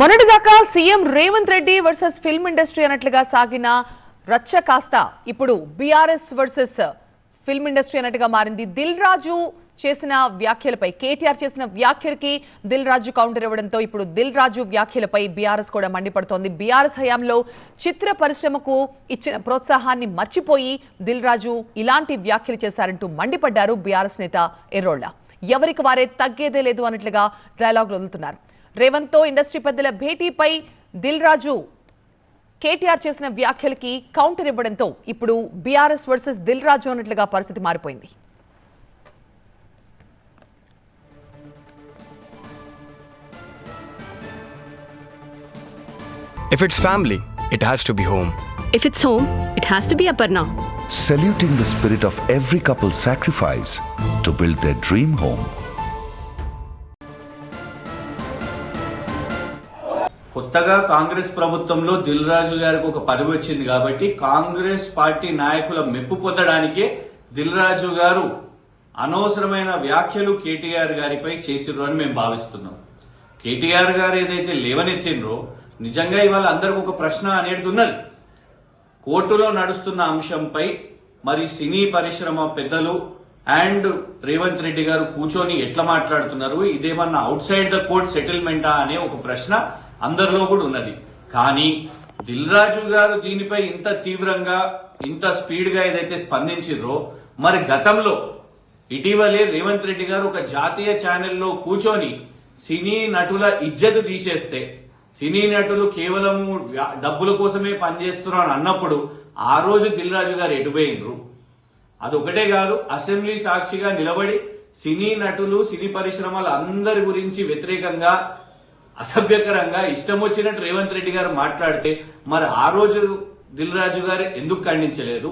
మొన్నటిదాకా CM Revanth Reddy versus film industry అన్నట్లుగా సాగిన రచ్చ కాస్త ఇప్పుడు బీఆర్ఎస్ వర్సెస్ ఫిల్మ్ ఇండస్ట్రీ అన్నట్టుగా మారింది. దిల్ రాజు చేసిన వ్యాఖ్యలపై కేటీఆర్ చేసిన వ్యాఖ్యలకి దిల్ రాజు కౌంటర్ ఇవ్వడంతో ఇప్పుడు దిల్ రాజు వ్యాఖ్యలపై బీఆర్ఎస్ కూడా మండిపడుతోంది. బీఆర్ఎస్ హయాంలో చిత్ర పరిశ్రమకు ఇచ్చిన ప్రోత్సాహాన్ని మర్చిపోయి దిల్ రాజు ఇలాంటి వ్యాఖ్యలు చేశారంటూ మండిపడ్డారు బీఆర్ఎస్ నేత ఎర్రోళ్ళ ఎవరికి వారే తగ్గేదే లేదు అన్నట్లుగా డైలాగ్ వదులుతున్నారు. రేవంత్తో ఇండస్ట్రీ పెద్దల భేటీపై దిల్ రాజు కేటీఆర్ చేసిన వ్యాఖ్యలకి కౌంటర్ ఇవ్వడంతో ఇప్పుడు బీఆర్ఎస్ వర్సెస్ దిల్ రాజు అన్నట్లుగా పరిస్థితి మారిపోయింది If it's family, it has to be home. If it's home, it has to be Aparna. saluting the spirit of every couple's sacrifice to build their dream home. కొత్తగా కాంగ్రెస్ ప్రభుత్వంలో దిల్ రాజు గారికి ఒక పదవి వచ్చింది కాబట్టి కాంగ్రెస్ పార్టీ నాయకుల మెప్పు పొందడానికే దిల్ రాజు గారు అనవసరమైన వ్యాఖ్యలు కేటీఆర్ గారిపై చేసిర్రు అని మేము భావిస్తున్నాం. కేటీఆర్ గారు ఏదైతే లేవనెత్తిండ్రో నిజంగా ఇవాళ అందరికి ఒక ప్రశ్న అనేది ఉన్నది. కోర్టులో నడుస్తున్న అంశంపై మరి సినీ పరిశ్రమ పెద్దలు అండ్ రేవంత్ రెడ్డి గారు కూర్చొని ఎట్లా మాట్లాడుతున్నారు? ఇదేమన్నా అవుట్ సైడ్ ద కోర్ట్ సెటిల్మెంటా అనే ఒక ప్రశ్న అందరిలో కూడా ఉన్నది. కానీ దిల్ రాజు గారు దీనిపై ఇంత తీవ్రంగా ఇంత స్పీడ్గా ఏదైతే స్పందించారో మరి గతంలో ఇటీవలే రేవంత్ రెడ్డి గారు ఒక జాతీయ ఛానల్లో కూర్చొని సినీ నటుల ఇజ్జత్ తీసేస్తే సినీ నటులు కేవలం డబ్బుల కోసమే పనిచేస్తున్నారు అని అన్నప్పుడు ఆ రోజు దిల్ రాజు గారు ఎటుపోయినరు అదొకటే కాదు అసెంబ్లీ సాక్షిగా నిలబడి సినీ నటులు సినీ పరిశ్రమల అందరి గురించి వ్యతిరేకంగా అసభ్యకరంగా ఇష్టం వచ్చినట్టు రేవంత్ రెడ్డి గారు మాట్లాడితే మరి ఆ రోజు దిల్ రాజు గారు ఎందుకు ఖండించలేదు?